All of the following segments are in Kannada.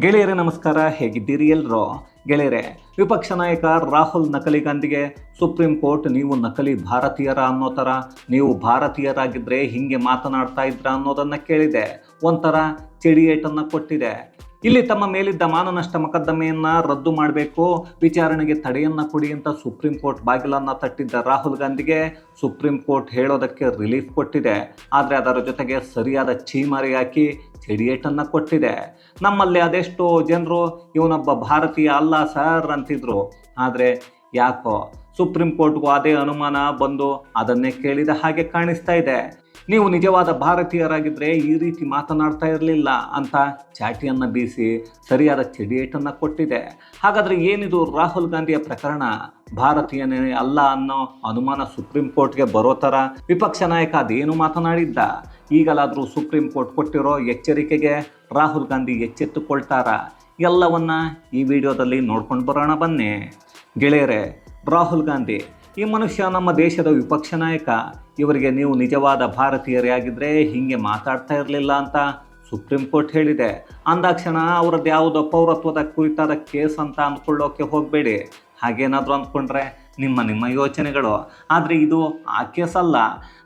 ಗೆಳೆಯರೇ, ನಮಸ್ಕಾರ. ಹೇಗಿದ್ದೀರಿ ಎಲ್ರೋ? ಗೆಳೆಯರೆ, ವಿಪಕ್ಷ ನಾಯಕ ರಾಹುಲ್ ನಕಲಿ ಗಾಂಧಿಗೆ ಸುಪ್ರೀಂ ಕೋರ್ಟ್, ನೀವು ನಕಲಿ ಭಾರತೀಯರ ಅನ್ನೋ ಥರ, ನೀವು ಭಾರತೀಯರಾಗಿದ್ದರೆ ಹಿಂಗೆ ಮಾತನಾಡ್ತಾ ಇದ್ರ ಅನ್ನೋದನ್ನು ಕೇಳಿದೆ. ಒಂಥರ ಚೆಡಿಯೇಟನ್ನು ಕೊಟ್ಟಿದೆ. ಇಲ್ಲಿ ತಮ್ಮ ಮೇಲಿದ್ದ ಮಾನನಷ್ಟ ಮೊಕದ್ದಮೆಯನ್ನ ರದ್ದು ಮಾಡಬೇಕು, ವಿಚಾರಣೆಗೆ ತಡೆಯನ್ನ ಕೊಡಿ ಅಂತ ಸುಪ್ರೀಂ ಕೋರ್ಟ್ ಬಾಗಿಲನ್ನ ತಟ್ಟಿದ್ದ ರಾಹುಲ್ ಗಾಂಧಿಗೆ ಸುಪ್ರೀಂ ಕೋರ್ಟ್ ಹೇಳೋದಕ್ಕೆ ರಿಲೀಫ್ ಕೊಟ್ಟಿದೆ. ಆದರೆ ಅದರ ಜೊತೆಗೆ ಸರಿಯಾದ ಚೀಮಾರಿ ಹಾಕಿ ಚೆಡಿಯೇಟನ್ನು ಕೊಟ್ಟಿದೆ. ನಮ್ಮಲ್ಲಿ ಅದೆಷ್ಟೋ ಜನರು, ಇವನೊಬ್ಬ ಭಾರತೀಯ ಅಲ್ಲ ಸರ್ ಅಂತಿದ್ರು. ಆದರೆ ಯಾಕೋ ಸುಪ್ರೀಂ ಕೋರ್ಟ್ಗೂ ಅದೇ ಅನುಮಾನ ಬಂದು ಅದನ್ನೇ ಕೇಳಿದ ಹಾಗೆ ಕಾಣಿಸ್ತಾ ಇದೆ. ನೀವು ನಿಜವಾದ ಭಾರತೀಯರಾಗಿದ್ದರೆ ಈ ರೀತಿ ಮಾತನಾಡ್ತಾ ಇರಲಿಲ್ಲ ಅಂತ ಚಾಟಿಯನ್ನು ಬೀಸಿ ಸರಿಯಾದ ಚಡಿಯೇಟನ್ನು ಕೊಟ್ಟಿದೆ. ಹಾಗಾದರೆ ಏನಿದು ರಾಹುಲ್ ಗಾಂಧಿಯ ಪ್ರಕರಣ? ಭಾರತೀಯನೇ ಅಲ್ಲ ಅನ್ನೋ ಅನುಮಾನ ಸುಪ್ರೀಂ ಕೋರ್ಟ್ಗೆ ಬರೋ ಥರ ವಿಪಕ್ಷ ನಾಯಕ ಅದೇನು ಮಾತನಾಡಿದ್ದ? ಈಗಲಾದರೂ ಸುಪ್ರೀಂ ಕೋರ್ಟ್ ಕೊಟ್ಟಿರೋ ಎಚ್ಚರಿಕೆಗೆ ರಾಹುಲ್ ಗಾಂಧಿ ಎಚ್ಚೆತ್ತುಕೊಳ್ತಾರ? ಎಲ್ಲವನ್ನ ಈ ವಿಡಿಯೋದಲ್ಲಿ ನೋಡ್ಕೊಂಡು ಬರೋಣ ಬನ್ನಿ. ಗೆಳೆಯರೆ, ರಾಹುಲ್ ಗಾಂಧಿ ಈ ಮನುಷ್ಯ ನಮ್ಮ ದೇಶದ ವಿಪಕ್ಷ ನಾಯಕ. ಇವರಿಗೆ ನೀವು ನಿಜವಾದ ಭಾರತೀಯರೇ ಆಗಿದ್ದರೆ ಹೀಗೆ ಮಾತಾಡ್ತಾ ಇರಲಿಲ್ಲ ಅಂತ ಸುಪ್ರೀಂ ಕೋರ್ಟ್ ಹೇಳಿದೆ. ಅಂದಾಕ್ಷಣ ಅವರದ್ದು ಯಾವುದೋ ಪೌರತ್ವದ ಕುರಿತಾದ ಕೇಸ್ ಅಂತ ಅಂದ್ಕೊಳ್ಳೋಕೆ ಹೋಗಬೇಡಿ. ಹಾಗೇನಾದರೂ ಅಂದ್ಕೊಂಡ್ರೆ ನಿಮ್ಮ ನಿಮ್ಮ ಯೋಚನೆಗಳು. ಆದರೆ ಇದು ಆ ಕೇಸ್ ಅಲ್ಲ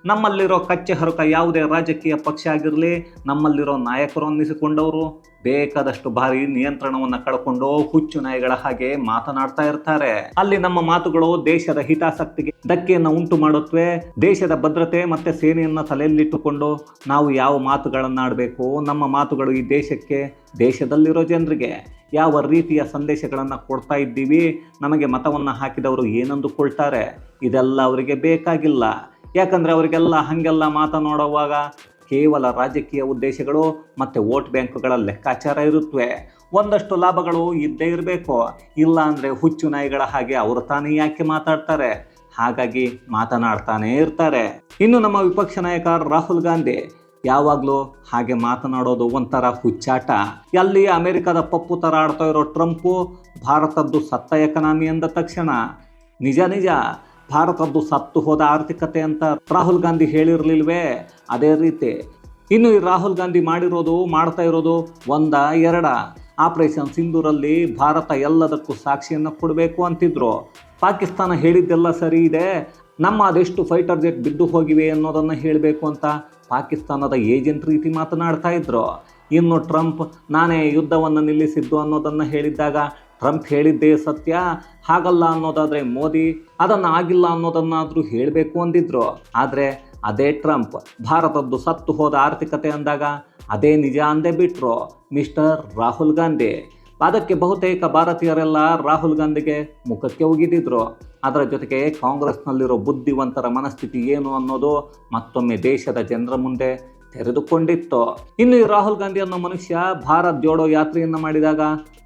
ನಮ್ಮಲ್ಲಿರೋ ಕಚ್ಚೆ ಹರಕ ಯಾವುದೇ ರಾಜಕೀಯ ಪಕ್ಷ ಆಗಿರಲಿ, ನಮ್ಮಲ್ಲಿರೋ ನಾಯಕರು ಅನ್ನಿಸಿಕೊಂಡವರು ಬೇಕಾದಷ್ಟು ಬಾರಿ ನಿಯಂತ್ರಣವನ್ನು ಕಳ್ಕೊಂಡು ಹುಚ್ಚು ನಾಯಿಗಳ ಹಾಗೆ ಮಾತನಾಡ್ತಾ ಇರ್ತಾರೆ. ಅಲ್ಲಿ ನಮ್ಮ ಮಾತುಗಳು ದೇಶದ ಹಿತಾಸಕ್ತಿಗೆ ಧಕ್ಕೆಯನ್ನು ಉಂಟು ಮಾಡುತ್ತವೆ ದೇಶದ ಭದ್ರತೆ ಮತ್ತೆ ಸೇನೆಯನ್ನ ತಲೆಯಲ್ಲಿಟ್ಟುಕೊಂಡು ನಾವು ಯಾವ ಮಾತುಗಳನ್ನಾಡಬೇಕು, ನಮ್ಮ ಮಾತುಗಳು ಈ ದೇಶಕ್ಕೆ, ದೇಶದಲ್ಲಿರೋ ಜನರಿಗೆ. ಯಾವ ರೀತಿಯ ಸಂದೇಶಗಳನ್ನು ಕೊಡ್ತಾ ಇದ್ದೀವಿ? ನಮಗೆ ಮತವನ್ನು ಹಾಕಿದವರು ಏನಂದುಕೊಳ್ತಾರೆ? ಇದೆಲ್ಲ ಅವರಿಗೆ ಬೇಕಾಗಿಲ್ಲ. ಯಾಕಂದರೆ ಅವರಿಗೆಲ್ಲ ಹಾಗೆಲ್ಲ ಮಾತನಾಡುವಾಗ ಕೇವಲ ರಾಜಕೀಯ ಉದ್ದೇಶಗಳು ಮತ್ತು ವೋಟ್ ಬ್ಯಾಂಕುಗಳ ಲೆಕ್ಕಾಚಾರ ಇರುತ್ತವೆ ಒಂದಷ್ಟು ಲಾಭಗಳು ಇದ್ದೇ ಇರಬೇಕು. ಇಲ್ಲ ಅಂದರೆ ಹುಚ್ಚು ನಾಯಿಗಳ ಹಾಗೆ ಅವರು ತಾನೇ ಯಾಕೆ ಮಾತಾಡ್ತಾರೆ? ಹಾಗಾಗಿ ಮಾತನಾಡ್ತಾನೇ ಇರ್ತಾರೆ. ಇನ್ನು ನಮ್ಮ ವಿಪಕ್ಷ ನಾಯಕ ರಾಹುಲ್ ಗಾಂಧಿ ಯಾವಾಗಲೂ ಹಾಗೆ ಮಾತನಾಡೋದು ಒಂಥರ ಹುಚ್ಚಾಟ. ಎಲ್ಲಿ ಅಮೆರಿಕದ ಪಪ್ಪು ಥರ ಆಡ್ತಾ ಇರೋ ಟ್ರಂಪು ಭಾರತದ್ದು ಸತ್ತ ಎಕನಾಮಿ ಅಂದ ತಕ್ಷಣ, ನಿಜ ನಿಜ ಭಾರತದ್ದು ಸತ್ತು ಹೋದ ಆರ್ಥಿಕತೆ ಅಂತ ರಾಹುಲ್ ಗಾಂಧಿ ಹೇಳಿರಲಿಲ್ವೇ? ಅದೇ ರೀತಿ ಇನ್ನು ಈ ರಾಹುಲ್ ಗಾಂಧಿ ಮಾಡಿರೋದು, ಮಾಡ್ತಾ ಇರೋದು ಒಂದ, ಎರಡ. ಆಪರೇಷನ್ ಸಿಂಧೂರಲ್ಲಿ ಭಾರತ ಎಲ್ಲದಕ್ಕೂ ಸಾಕ್ಷಿಯನ್ನು ಕೊಡಬೇಕು ಅಂತಿದ್ರು. ಪಾಕಿಸ್ತಾನ ಹೇಳಿದ್ದೆಲ್ಲ ಸರಿ ಇದೆ. ನಮ್ಮ ಅದೆಷ್ಟು ಫೈಟರ್ ಜೆಟ್ ಬಿದ್ದು ಹೋಗಿವೆ ಅನ್ನೋದನ್ನು ಹೇಳಬೇಕು ಅಂತ ಪಾಕಿಸ್ತಾನದ ಏಜೆಂಟ್ ರೀತಿ ಮಾತನಾಡ್ತಾ ಇದ್ರು. ಇನ್ನು ಟ್ರಂಪ್ ನಾನೇ ಯುದ್ಧವನ್ನು ನಿಲ್ಲಿಸಿದ್ದು ಅನ್ನೋದನ್ನು ಹೇಳಿದ್ದಾಗ ಟ್ರಂಪ್ ಹೇಳಿದ್ದೇ ಸತ್ಯ, ಹಾಗಲ್ಲ ಅನ್ನೋದಾದರೆ ಮೋದಿ ಅದನ್ನು ಆಗಿಲ್ಲ ಅನ್ನೋದನ್ನಾದರೂ ಹೇಳಬೇಕು ಅಂದಿದ್ರು. ಆದರೆ ಅದೇ ಟ್ರಂಪ್ ಭಾರತದ್ದು ಸತ್ತು ಹೋದ ಆರ್ಥಿಕತೆ ಅಂದಾಗ ಅದೇ ನಿಜ ಅಂದೇ ಬಿಟ್ರು ಮಿಸ್ಟರ್ ರಾಹುಲ್ ಗಾಂಧಿ. ಅದಕ್ಕೆ ಬಹುತೇಕ ಭಾರತೀಯರೆಲ್ಲ ರಾಹುಲ್ ಗಾಂಧಿಗೆ ಮುಖಕ್ಕೆ ಉಗಿದಿದ್ರು ಅದರ ಜೊತೆಗೆ ಕಾಂಗ್ರೆಸ್ನಲ್ಲಿರೋ ಬುದ್ಧಿವಂತರ ಮನಸ್ಥಿತಿ ಏನು ಅನ್ನೋದು ಮತ್ತೊಮ್ಮೆ ದೇಶದ ಜನರ ಮುಂದೆ ತೆರೆದುಕೊಂಡಿತ್ತು? ಇನ್ನು ಈ ರಾಹುಲ್ ಗಾಂಧಿ ಅನ್ನೋ ಮನುಷ್ಯ ಭಾರತ್ ಜೋಡೋ ಯಾತ್ರೆಯನ್ನ ಮಾಡಿದಾಗ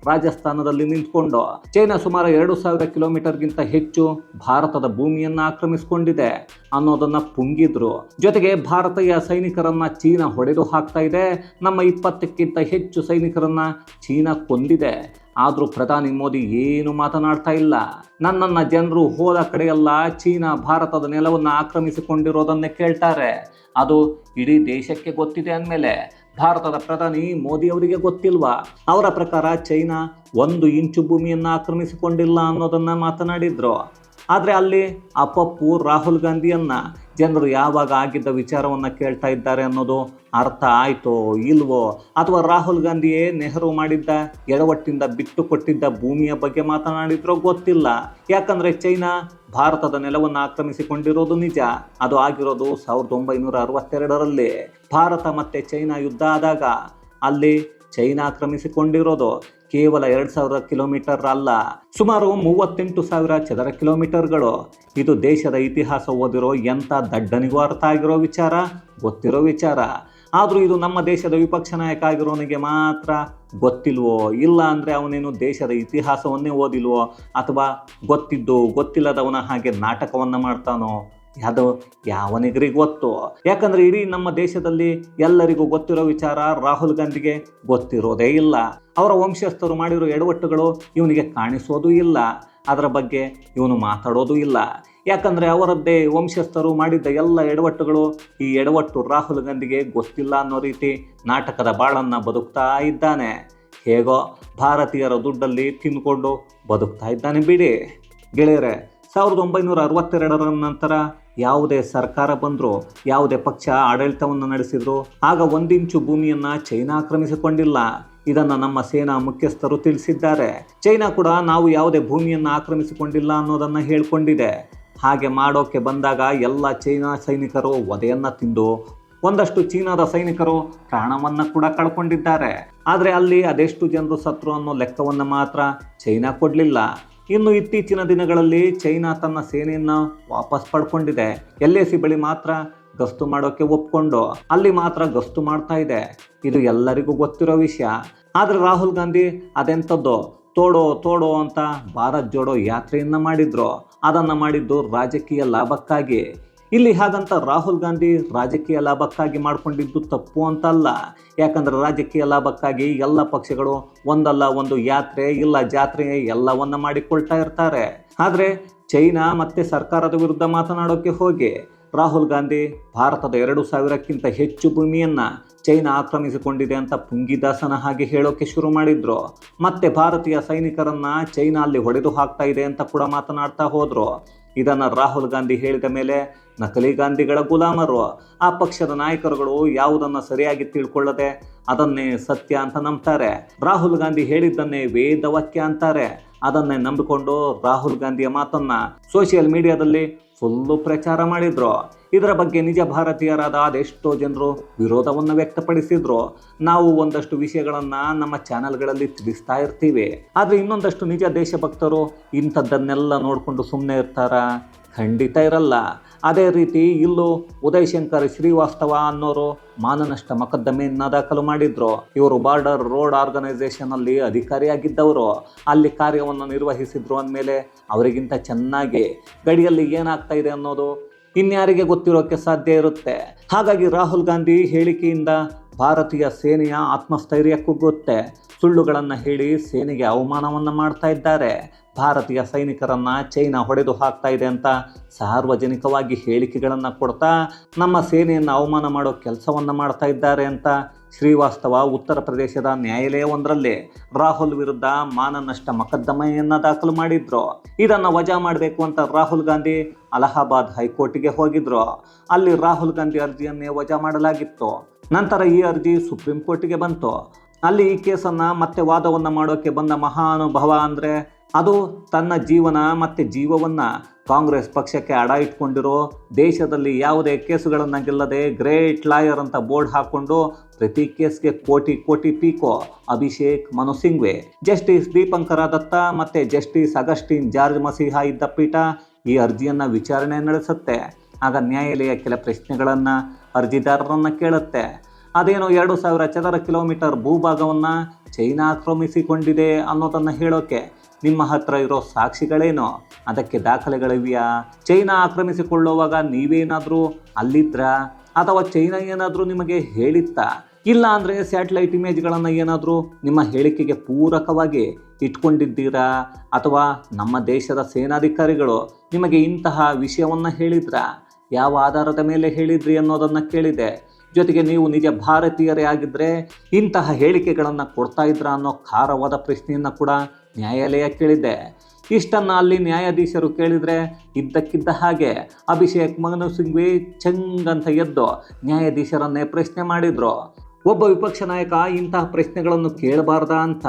ರಾಜಸ್ಥಾನದಲ್ಲಿ ನಿಂತ್ಕೊಂಡು? ಚೈನಾ ಸುಮಾರು ಎರಡು ಸಾವಿರ ಕಿಲೋಮೀಟರ್ಗಿಂತ ಹೆಚ್ಚು ಭಾರತದ ಭೂಮಿಯನ್ನ ಆಕ್ರಮಿಸಿಕೊಂಡಿದೆ ಅನ್ನೋದನ್ನ ಪುಂಗಿದ್ರು. ಜೊತೆಗೆ ಭಾರತೀಯ ಸೈನಿಕರನ್ನ ಚೀನಾ ಹೊಡೆದು ಹಾಕ್ತಾ ಇದೆ. ನಮ್ಮ ಇಪ್ಪತ್ತಕ್ಕಿಂತ ಹೆಚ್ಚು ಸೈನಿಕರನ್ನ ಚೀನಾ ಕೊಂದಿದೆ. ಆದರೂ ಪ್ರಧಾನಿ ಮೋದಿ ಏನು ಮಾತನಾಡ್ತಾ ಇಲ್ಲ. ನನ್ನನ್ನು ಜನರು ಹೋದ ಕಡೆಯೆಲ್ಲ ಚೀನಾ ಭಾರತದ ನೆಲವನ್ನು ಆಕ್ರಮಿಸಿಕೊಂಡಿರೋದನ್ನೇ ಕೇಳ್ತಾರೆ. ಅದು ಇಡೀ ದೇಶಕ್ಕೆ ಗೊತ್ತಿದೆ ಅಂದಮೇಲೆ ಭಾರತದ ಪ್ರಧಾನಿ ಮೋದಿ ಅವರಿಗೆ ಗೊತ್ತಿಲ್ವಾ? ಅವರ ಪ್ರಕಾರ ಚೈನಾ ಒಂದು ಇಂಚು ಭೂಮಿಯನ್ನು ಆಕ್ರಮಿಸಿಕೊಂಡಿಲ್ಲ ಅನ್ನೋದನ್ನು ಮಾತನಾಡಿದ್ರು. ಆದರೆ ಅಲ್ಲಿ ಆ ರಾಹುಲ್ ಗಾಂಧಿಯನ್ನ ಜನರು ಯಾವಾಗ ಆಗಿದ್ದ ವಿಚಾರವನ್ನು ಕೇಳ್ತಾ ಇದ್ದಾರೆ ಅನ್ನೋದು ಅರ್ಥ ಆಯಿತೋ ಇಲ್ವೋ? ಅಥವಾ ರಾಹುಲ್ ಗಾಂಧಿಯೇ ನೆಹರು ಮಾಡಿದ್ದ ಎಡವಟ್ಟಿಂದ ಬಿಟ್ಟು ಕೊಟ್ಟಿದ್ದ ಭೂಮಿಯ ಬಗ್ಗೆ ಮಾತನಾಡಿದ್ರೋ ಗೊತ್ತಿಲ್ಲ. ಯಾಕಂದರೆ ಚೈನಾ ಭಾರತದ ನೆಲವನ್ನು ಆಕ್ರಮಿಸಿಕೊಂಡಿರೋದು ನಿಜ. ಅದು ಆಗಿರೋದು ಸಾವಿರದ ಒಂಬೈನೂರ ಅರವತ್ತೆರಡರಲ್ಲಿ. ಭಾರತ ಮತ್ತು ಚೈನಾ ಯುದ್ಧ ಆದಾಗ ಅಲ್ಲಿ ಚೈನಾ ಆಕ್ರಮಿಸಿಕೊಂಡಿರೋದು ಕೇವಲ ಎರಡು ಸಾವಿರ ಕಿಲೋಮೀಟರ್ ಅಲ್ಲ, ಸುಮಾರು ಮೂವತ್ತೆಂಟು ಸಾವಿರ ಚದರ ಕಿಲೋಮೀಟರ್ಗಳು. ಇದು ದೇಶದ ಇತಿಹಾಸ ಓದಿರೋ ಎಂಥ ದಡ್ಡನಿಗೂ ಅರ್ಥ ಆಗಿರೋ ವಿಚಾರ? ಗೊತ್ತಿರೋ ವಿಚಾರ. ಆದರೂ ಇದು ನಮ್ಮ ದೇಶದ ವಿಪಕ್ಷ ನಾಯಕ ಆಗಿರೋನಿಗೆ ಮಾತ್ರ ಗೊತ್ತಿಲ್ವೋ? ಇಲ್ಲ ಅಂದರೆ ಅವನೇನು ದೇಶದ ಇತಿಹಾಸವನ್ನೇ ಓದಿಲ್ವೋ? ಅಥವಾ ಗೊತ್ತಿದ್ದು ಗೊತ್ತಿಲ್ಲದವನ ಹಾಗೆ ನಾಟಕವನ್ನು ಮಾಡ್ತಾನೋ? ಅದು ಯಾವನಿಗರಿಗೆ ಗೊತ್ತು ಯಾಕಂದ್ರೆ ಇಡೀ ನಮ್ಮ ದೇಶದಲ್ಲಿ ಎಲ್ಲರಿಗೂ ಗೊತ್ತಿರೋ ವಿಚಾರ ರಾಹುಲ್ ಗಾಂಧಿಗೆ ಗೊತ್ತಿರೋದೇ ಇಲ್ಲ. ಅವರ ವಂಶಸ್ಥರು ಮಾಡಿರೋ ಎಡವಟ್ಟುಗಳು ಇವನಿಗೆ ಕಾಣಿಸೋದು ಇಲ್ಲ. ಅದರ ಬಗ್ಗೆ ಇವನು ಮಾತಾಡೋದು ಇಲ್ಲ. ಯಾಕಂದರೆ ಅವರದ್ದೇ ವಂಶಸ್ಥರು ಮಾಡಿದ್ದ ಎಲ್ಲ ಎಡವಟ್ಟುಗಳು ಈ ಎಡವಟ್ಟು ರಾಹುಲ್ ಗಾಂಧಿಗೆ ಗೊತ್ತಿಲ್ಲ ಅನ್ನೋ ರೀತಿ ನಾಟಕದ ಬಾಳನ್ನು ಬದುಕ್ತಾ ಇದ್ದಾನೆ. ಹೇಗೋ ಭಾರತೀಯರ ದುಡ್ಡಲ್ಲಿ ತಿಂದ್ಕೊಂಡು ಬದುಕ್ತಾ ಇದ್ದಾನೆ ಬಿಡಿ. ಗೆಳೆಯರೆ, ಸಾವಿರದ ಒಂಬೈನೂರ ಅರವತ್ತೆರಡರ ನಂತರ ಯಾವುದೇ ಸರ್ಕಾರ ಬಂದರೂ, ಯಾವುದೇ ಪಕ್ಷ ಆಡಳಿತವನ್ನು ನಡೆಸಿದ್ರು, ಆಗ ಒಂದಿಂಚು ಭೂಮಿಯನ್ನ ಚೈನಾ ಆಕ್ರಮಿಸಿಕೊಂಡಿಲ್ಲ. ಇದನ್ನು ನಮ್ಮ ಸೇನಾ ಮುಖ್ಯಸ್ಥರು ತಿಳಿಸಿದ್ದಾರೆ. ಚೈನಾ ಕೂಡ ನಾವು ಯಾವುದೇ ಭೂಮಿಯನ್ನು ಆಕ್ರಮಿಸಿಕೊಂಡಿಲ್ಲ ಅನ್ನೋದನ್ನು ಹೇಳ್ಕೊಂಡಿದೆ. ಹಾಗೆ ಮಾಡೋಕೆ ಬಂದಾಗ ಎಲ್ಲ ಚೈನಾ ಸೈನಿಕರು ವಧೆಯನ್ನು ತಿಂದು, ಒಂದಷ್ಟು ಚೀನಾದ ಸೈನಿಕರು ಪ್ರಾಣವನ್ನ ಕೂಡ ಕಳ್ಕೊಂಡಿದ್ದಾರೆ. ಆದರೆ ಅಲ್ಲಿ ಅದೆಷ್ಟು ಜನರು ಸತ್ರು ಅನ್ನೋ ಲೆಕ್ಕವನ್ನು ಮಾತ್ರ ಚೈನಾ ಕೊಡಲಿಲ್ಲ. ಇನ್ನು ಇತ್ತೀಚಿನ ದಿನಗಳಲ್ಲಿ ಚೈನಾ ತನ್ನ ಸೇನೆಯನ್ನು ವಾಪಸ್ ಪಡ್ಕೊಂಡಿದೆ. ಎಲ್ ಎ ಸಿ ಬಳಿ ಮಾತ್ರ ಗಸ್ತು ಮಾಡೋಕೆ ಒಪ್ಕೊಂಡು ಅಲ್ಲಿ ಮಾತ್ರ ಗಸ್ತು ಮಾಡ್ತಾ ಇದೆ. ಇದು ಎಲ್ಲರಿಗೂ ಗೊತ್ತಿರೋ ವಿಷಯ. ಆದರೆ ರಾಹುಲ್ ಗಾಂಧಿ ಅದೆಂಥದ್ದು? ತೋಡೋ ತೋಡೋ ಅಂತ ಭಾರತ್ ಜೋಡೋ ಯಾತ್ರೆಯನ್ನು ಮಾಡಿದ್ರು. ಅದನ್ನ ಮಾಡಿದ್ದು ರಾಜಕೀಯ ಲಾಭಕ್ಕಾಗಿ. ಇಲ್ಲಿ ಹಾಗಂತ ರಾಹುಲ್ ಗಾಂಧಿ ರಾಜಕೀಯ ಲಾಭಕ್ಕಾಗಿ ಮಾಡಿಕೊಂಡಿದ್ದು ತಪ್ಪು ಅಂತಲ್ಲ. ಯಾಕಂದ್ರೆ ರಾಜಕೀಯ ಲಾಭಕ್ಕಾಗಿ ಎಲ್ಲ ಪಕ್ಷಗಳು ಒಂದಲ್ಲ ಒಂದು ಯಾತ್ರೆ, ಇಲ್ಲ ಜಾತ್ರೆ, ಎಲ್ಲವನ್ನ ಮಾಡಿಕೊಳ್ತಾ ಇರ್ತಾರೆ. ಆದರೆ ಚೈನಾ ಮತ್ತೆ ಸರ್ಕಾರದ ವಿರುದ್ಧ ಮಾತನಾಡೋಕ್ಕೆ ಹೋಗಿ ರಾಹುಲ್ ಗಾಂಧಿ ಭಾರತದ ಎರಡು ಸಾವಿರಕ್ಕಿಂತ ಹೆಚ್ಚು ಭೂಮಿಯನ್ನು ಚೈನಾ ಆಕ್ರಮಿಸಿಕೊಂಡಿದೆ ಅಂತ ಪುಂಗಿದಾಸನ ಹಾಗೆ ಹೇಳೋಕೆ ಶುರು ಮಾಡಿದ್ರು. ಮತ್ತೆ ಭಾರತೀಯ ಸೈನಿಕರನ್ನ ಚೈನಾ ಅಲ್ಲಿ ಹೊಡೆದು ಹಾಕ್ತಾ ಇದೆ ಅಂತ ಕೂಡ ಮಾತನಾಡ್ತಾ ಹೋದರು. ಇದನ್ನು ರಾಹುಲ್ ಗಾಂಧಿ ಹೇಳಿದ ಮೇಲೆ ನಕಲಿ ಗಾಂಧಿಗಳ ಗುಲಾಮರು ಆ ಪಕ್ಷದ ನಾಯಕರುಗಳು ಯಾವುದನ್ನ ಸರಿಯಾಗಿ ತಿಳ್ಕೊಳ್ಳದೆ ಅದನ್ನೇ ಸತ್ಯ ಅಂತ ನಂಬ್ತಾರೆ. ರಾಹುಲ್ ಗಾಂಧಿ ಹೇಳಿದ್ದನ್ನೇ ವೇದವಾಕ್ಯ ಅಂತಾರೆ. ಅದನ್ನೇ ನಂಬಿಕೊಂಡು ರಾಹುಲ್ ಗಾಂಧಿಯ ಮಾತನ್ನ ಸೋಷಿಯಲ್ ಮೀಡಿಯಾದಲ್ಲಿ ಫುಲ್ಲು ಪ್ರಚಾರ ಮಾಡಿದ್ರು. ಇದರ ಬಗ್ಗೆ ನಿಜ ಭಾರತೀಯರಾದ ಅದೆಷ್ಟೋ ಜನರು ವಿರೋಧವನ್ನು ವ್ಯಕ್ತಪಡಿಸಿದ್ರು. ನಾವು ಒಂದಷ್ಟು ವಿಷಯಗಳನ್ನು ನಮ್ಮ ಚಾನೆಲ್ಗಳಲ್ಲಿ ತಿಳಿಸ್ತಾ ಇರ್ತೀವಿ. ಆದ್ರೆ ಇನ್ನೊಂದಷ್ಟು ನಿಜ ದೇಶಭಕ್ತರು ಇಂಥದ್ದನ್ನೆಲ್ಲ ನೋಡಿಕೊಂಡು ಸುಮ್ಮನೆ ಇರ್ತಾರ? ಖಂಡಿತ ಇರಲ್ಲ. ಅದೇ ರೀತಿ ಇಲ್ಲೂ ಉದಯ್ ಶಂಕರ್ ಶ್ರೀವಾಸ್ತವ ಅನ್ನೋರು ಮಾನನಷ್ಟ ಮೊಕದ್ದಮೆಯನ್ನ ದಾಖಲು ಮಾಡಿದ್ರು. ಇವರು ಬಾರ್ಡರ್ ರೋಡ್ ಆರ್ಗನೈಸೇಷನಲ್ಲಿ ಅಧಿಕಾರಿಯಾಗಿದ್ದವರು. ಅಲ್ಲಿ ಕಾರ್ಯವನ್ನು ನಿರ್ವಹಿಸಿದ್ರು ಅಂದಮೇಲೆ ಅವರಿಗಿಂತ ಚೆನ್ನಾಗಿ ಗಡಿಯಲ್ಲಿ ಏನಾಗ್ತಾ ಇದೆ ಅನ್ನೋದು ಇನ್ಯಾರಿಗೆ ಗೊತ್ತಿರೋಕ್ಕೆ ಸಾಧ್ಯ ಇರುತ್ತೆ. ಹಾಗಾಗಿ ರಾಹುಲ್ ಗಾಂಧಿ ಹೇಳಿಕೆಯಿಂದ ಭಾರತೀಯ ಸೇನೆಯ ಆತ್ಮಸ್ಥೈರ್ಯ ಕುಗ್ಗುತ್ತೆ. ಸುಳ್ಳುಗಳನ್ನು ಹೇಳಿ ಸೇನೆಗೆ ಅವಮಾನವನ್ನು ಮಾಡ್ತಾ ಇದ್ದಾರೆ. ಭಾರತೀಯ ಸೈನಿಕರನ್ನ ಚೈನಾ ಹೊಡೆದು ಹಾಕ್ತಾ ಇದೆ ಅಂತ ಸಾರ್ವಜನಿಕವಾಗಿ ಹೇಳಿಕೆಗಳನ್ನು ಕೊಡ್ತಾ ನಮ್ಮ ಸೇನೆಯನ್ನು ಅವಮಾನ ಮಾಡೋ ಕೆಲಸವನ್ನು ಮಾಡ್ತಾ ಇದ್ದಾರೆ ಅಂತ ಶ್ರೀವಾಸ್ತವ ಉತ್ತರ ಪ್ರದೇಶದ ನ್ಯಾಯಾಲಯವೊಂದರಲ್ಲಿ ರಾಹುಲ್ ವಿರುದ್ಧ ಮಾನನಷ್ಟ ಮೊಕದ್ದಮೆಯನ್ನು ದಾಖಲು ಮಾಡಿದ್ರು. ಇದನ್ನ ವಜಾ ಮಾಡಬೇಕು ಅಂತ ರಾಹುಲ್ ಗಾಂಧಿ ಅಲಹಾಬಾದ್ ಹೈಕೋರ್ಟ್ಗೆ ಹೋಗಿದ್ರು. ಅಲ್ಲಿ ರಾಹುಲ್ ಗಾಂಧಿ ಅರ್ಜಿಯನ್ನೇ ವಜಾ ಮಾಡಲಾಗಿತ್ತು. ನಂತರ ಈ ಅರ್ಜಿ ಸುಪ್ರೀಂ ಕೋರ್ಟ್ಗೆ ಬಂತು. ಅಲ್ಲಿ ಈ ಕೇಸನ್ನ ಮತ್ತೆ ವಾದವನ್ನ ಮಾಡೋಕೆ ಬಂದ ಮಹಾನುಭವ ಅಂದ್ರೆ ಅದು ತನ್ನ ಜೀವನ ಮತ್ತು ಜೀವವನ್ನು ಕಾಂಗ್ರೆಸ್ ಪಕ್ಷಕ್ಕೆ ಅಡ ಇಟ್ಕೊಂಡಿರೋ ದೇಶದಲ್ಲಿ ಯಾವುದೇ ಕೇಸುಗಳನ್ನು ಗೆಲ್ಲದೆ ಗ್ರೇಟ್ ಲಾಯರ್ ಅಂತ ಬೋರ್ಡ್ ಹಾಕ್ಕೊಂಡು ಪ್ರತಿ ಕೇಸ್ಗೆ ಕೋಟಿ ಕೋಟಿ ಪೀಕೋ ಅಭಿಷೇಕ್ ಮನು ಸಿಂಗ್ವೆ ಜಸ್ಟಿಸ್ ದೀಪಂಕರ ದತ್ತ ಮತ್ತು ಜಸ್ಟಿಸ್ ಅಗಸ್ಟಿನ್ ಜಾರ್ಜ್ ಮಸಿಹಾ ಇದ್ದ ಪೀಠ ಈ ಅರ್ಜಿಯನ್ನು ವಿಚಾರಣೆ ನಡೆಸುತ್ತೆ. ಆಗ ನ್ಯಾಯಾಲಯ ಕೆಲ ಪ್ರಶ್ನೆಗಳನ್ನು ಅರ್ಜಿದಾರರನ್ನು ಕೇಳುತ್ತೆ. ಅದೇನೋ ಎರಡು ಸಾವಿರ ಚದರ ಕಿಲೋಮೀಟರ್ ಭೂಭಾಗವನ್ನು ಚೈನಾ ಆಕ್ರಮಿಸಿಕೊಂಡಿದೆ ಅನ್ನೋದನ್ನು ಹೇಳೋಕೆ ನಿಮ್ಮ ಹತ್ರ ಇರೋ ಸಾಕ್ಷಿಗಳೇನೋ, ಅದಕ್ಕೆ ದಾಖಲೆಗಳಿವೆಯಾ? ಚೈನಾ ಆಕ್ರಮಿಸಿಕೊಳ್ಳುವಾಗ ನೀವೇನಾದರೂ ಅಲ್ಲಿದ್ರಾ? ಅಥವಾ ಚೈನಾ ಏನಾದರೂ ನಿಮಗೆ ಹೇಳಿತ್ತಾ? ಇಲ್ಲ ಅಂದರೆ ಸ್ಯಾಟಲೈಟ್ ಇಮೇಜ್ಗಳನ್ನು ಏನಾದರೂ ನಿಮ್ಮ ಹೇಳಿಕೆಗೆ ಪೂರಕವಾಗಿ ಇಟ್ಕೊಂಡಿದ್ದೀರಾ? ಅಥವಾ ನಮ್ಮ ದೇಶದ ಸೇನಾಧಿಕಾರಿಗಳು ನಿಮಗೆ ಇಂತಹ ವಿಷಯವನ್ನು ಹೇಳಿದ್ರಾ? ಯಾವ ಆಧಾರದ ಮೇಲೆ ಹೇಳಿದ್ರಿ ಅನ್ನೋದನ್ನು ಕೇಳಿದೆ. ಜೊತೆಗೆ ನೀವು ನಿಜ ಭಾರತೀಯರೇ ಆಗಿದ್ದರೆ ಇಂತಹ ಹೇಳಿಕೆಗಳನ್ನು ಕೊಡ್ತಾ ಇದ್ರ ಅನ್ನೋ ಖಾರವಾದ ಪ್ರಶ್ನೆಯನ್ನು ಕೂಡ ನ್ಯಾಯಾಲಯ ಕೇಳಿದೆ. ಇಷ್ಟನ್ನು ಅಲ್ಲಿ ನ್ಯಾಯಾಧೀಶರು ಕೇಳಿದರೆ ಇದ್ದಕ್ಕಿದ್ದ ಹಾಗೆ ಅಭಿಷೇಕ್ ಮಗನು ಸಿಂಘ್ವಿ ಚಂಗ್ ಅಂತ ಎದ್ದು ನ್ಯಾಯಾಧೀಶರನ್ನೇ ಪ್ರಶ್ನೆ ಮಾಡಿದರು. ಒಬ್ಬ ವಿಪಕ್ಷ ನಾಯಕ ಇಂತಹ ಪ್ರಶ್ನೆಗಳನ್ನು ಕೇಳಬಾರ್ದ ಅಂತ.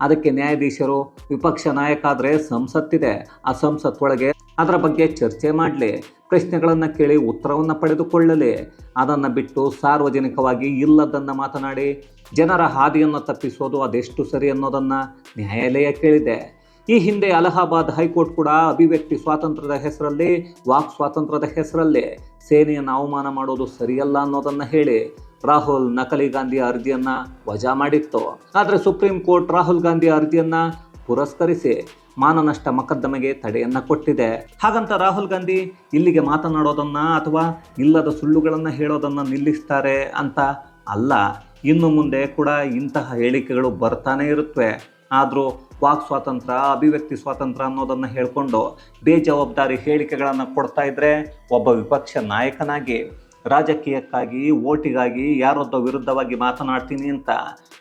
ಅದಕ್ಕೆ ನ್ಯಾಯಾಧೀಶರು ವಿಪಕ್ಷ ನಾಯಕ ಆದರೆ ಸಂಸತ್ತಿದೆ. ಆ ಸಂಸತ್ ಒಳಗೆ ಅದರ ಬಗ್ಗೆ ಚರ್ಚೆ ಮಾಡಲಿ. ಪ್ರಶ್ನೆಗಳನ್ನು ಕೇಳಿ ಉತ್ತರವನ್ನು ಪಡೆದುಕೊಳ್ಳಲಿ. ಅದನ್ನು ಬಿಟ್ಟು ಸಾರ್ವಜನಿಕವಾಗಿ ಇಲ್ಲದನ್ನು ಮಾತನಾಡಿ. ಜನರ ಹಾದಿಯನ್ನು ತಪ್ಪಿಸೋದು ಅದೆಷ್ಟು ಸರಿ ಅನ್ನೋದನ್ನು ನ್ಯಾಯಾಲಯ ಕೇಳಿದೆ. ಈ ಹಿಂದೆ ಅಲಹಾಬಾದ್ ಹೈಕೋರ್ಟ್ ಕೂಡ ಅಭಿವ್ಯಕ್ತಿ ಸ್ವಾತಂತ್ರ್ಯದ ಹೆಸರಲ್ಲಿ, ವಾಕ್ ಸ್ವಾತಂತ್ರ್ಯದ ಹೆಸರಲ್ಲಿ ಸೇನೆಯನ್ನು ಅವಮಾನ ಮಾಡೋದು ಸರಿಯಲ್ಲ ಅನ್ನೋದನ್ನು ಹೇಳಿ. ರಾಹುಲ್ ನಕಲಿ ಗಾಂಧಿ ಅರ್ಜಿಯನ್ನು ವಜಾ ಮಾಡಿತ್ತು. ಆದರೆ ಸುಪ್ರೀಂ ಕೋರ್ಟ್ ರಾಹುಲ್ ಗಾಂಧಿ ಅರ್ಜಿಯನ್ನು ಪುರಸ್ಕರಿಸಿ ಮಾನನಷ್ಟ ಮೊಕದ್ದಮೆಗೆ ತಡೆಯನ್ನ ಕೊಟ್ಟಿದೆ. ಹಾಗಂತ ರಾಹುಲ್ ಗಾಂಧಿ ಇಲ್ಲಿಗೆ ಮಾತನಾಡೋದನ್ನ ಅಥವಾ ಇಲ್ಲದ ಸುಳ್ಳುಗಳನ್ನು ಹೇಳೋದನ್ನ ನಿಲ್ಲಿಸ್ತಾರೆ ಅಂತ ಅಲ್ಲ. ಇನ್ನು ಮುಂದೆ ಕೂಡ ಇಂತಹ ಹೇಳಿಕೆಗಳು ಬರ್ತಾನೆ ಇರುತ್ತವೆ ಆದರೂ ವಾಕ್ ಸ್ವಾತಂತ್ರ್ಯ ಅಭಿವ್ಯಕ್ತಿ ಸ್ವಾತಂತ್ರ್ಯ ಅನ್ನೋದನ್ನು ಹೇಳ್ಕೊಂಡು ಬೇಜವಾಬ್ದಾರಿ ಹೇಳಿಕೆಗಳನ್ನು ಕೊಡ್ತಾ ಇದ್ರೆ ಒಬ್ಬ ವಿಪಕ್ಷ ನಾಯಕನಾಗಿ ರಾಜಕೀಯಕ್ಕಾಗಿ, ಓಟಿಗಾಗಿ ಯಾರೊಬ್ಬ ವಿರುದ್ಧವಾಗಿ ಮಾತನಾಡ್ತೀನಿ ಅಂತ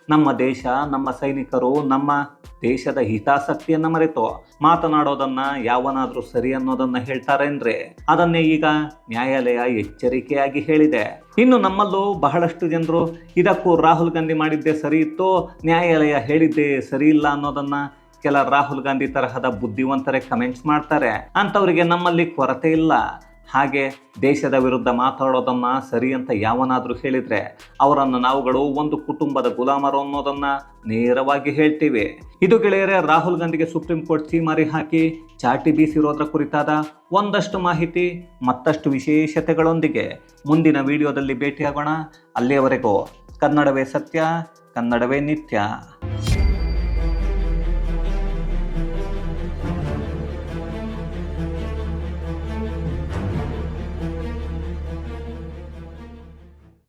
ನಮ್ಮ ದೇಶ, ನಮ್ಮ ಸೈನಿಕರು, ನಮ್ಮ ದೇಶದ ಹಿತಾಸಕ್ತಿಯನ್ನ ಮರೆತು ಮಾತನಾಡೋದನ್ನ ಯಾವನಾದರೂ ಸರಿ ಅನ್ನೋದನ್ನ ಹೇಳ್ತಾರೆ ಅಂದರೆ ಅದನ್ನೇ ಈಗ ನ್ಯಾಯಾಲಯ ಎಚ್ಚರಿಕೆಯಾಗಿ ಹೇಳಿದೆ. ಇನ್ನು ನಮ್ಮಲ್ಲೂ ಬಹಳಷ್ಟು ಜನರು ಇದಕ್ಕೂ ರಾಹುಲ್ ಗಾಂಧಿ ಮಾಡಿದ್ದೇ ಸರಿ ಇತ್ತು, ನ್ಯಾಯಾಲಯ ಹೇಳಿದ್ದೇ ಸರಿ ಇಲ್ಲ ಅನ್ನೋದನ್ನ ಕೆಲ ರಾಹುಲ್ ಗಾಂಧಿ ತರಹದ ಬುದ್ಧಿವಂತರೇ ಕಮೆಂಟ್ಸ್ ಮಾಡ್ತಾರೆ. ಅಂಥವರಿಗೆ ನಮ್ಮಲ್ಲಿ ಕೊರತೆ ಇಲ್ಲ. ಹಾಗೆ ದೇಶದ ವಿರುದ್ಧ ಮಾತಾಡೋದನ್ನು ಸರಿ ಅಂತ ಯಾವನಾದರೂ ಹೇಳಿದರೆ ಅವರನ್ನು ನಾವುಗಳು ಒಂದು ಕುಟುಂಬದ ಗುಲಾಮರು ಅನ್ನೋದನ್ನು ನೇರವಾಗಿ ಹೇಳ್ತೀವಿ. ಇದು ಗೆಳೆಯರೆ, ರಾಹುಲ್ ಗಾಂಧಿಗೆ ಸುಪ್ರೀಂ ಕೋರ್ಟ್ ಚೀಮಾರಿ ಹಾಕಿ ಚಾಟಿ ಬೀಸಿರೋದ್ರ ಕುರಿತಾದ ಒಂದಷ್ಟು ಮಾಹಿತಿ, ಮತ್ತಷ್ಟು ವಿಶೇಷತೆಗಳೊಂದಿಗೆ ಮುಂದಿನ ವಿಡಿಯೋದಲ್ಲಿ ಭೇಟಿಯಾಗೋಣ. ಅಲ್ಲಿಯವರೆಗೂ ಕನ್ನಡವೇ ಸತ್ಯ, ಕನ್ನಡವೇ ನಿತ್ಯ.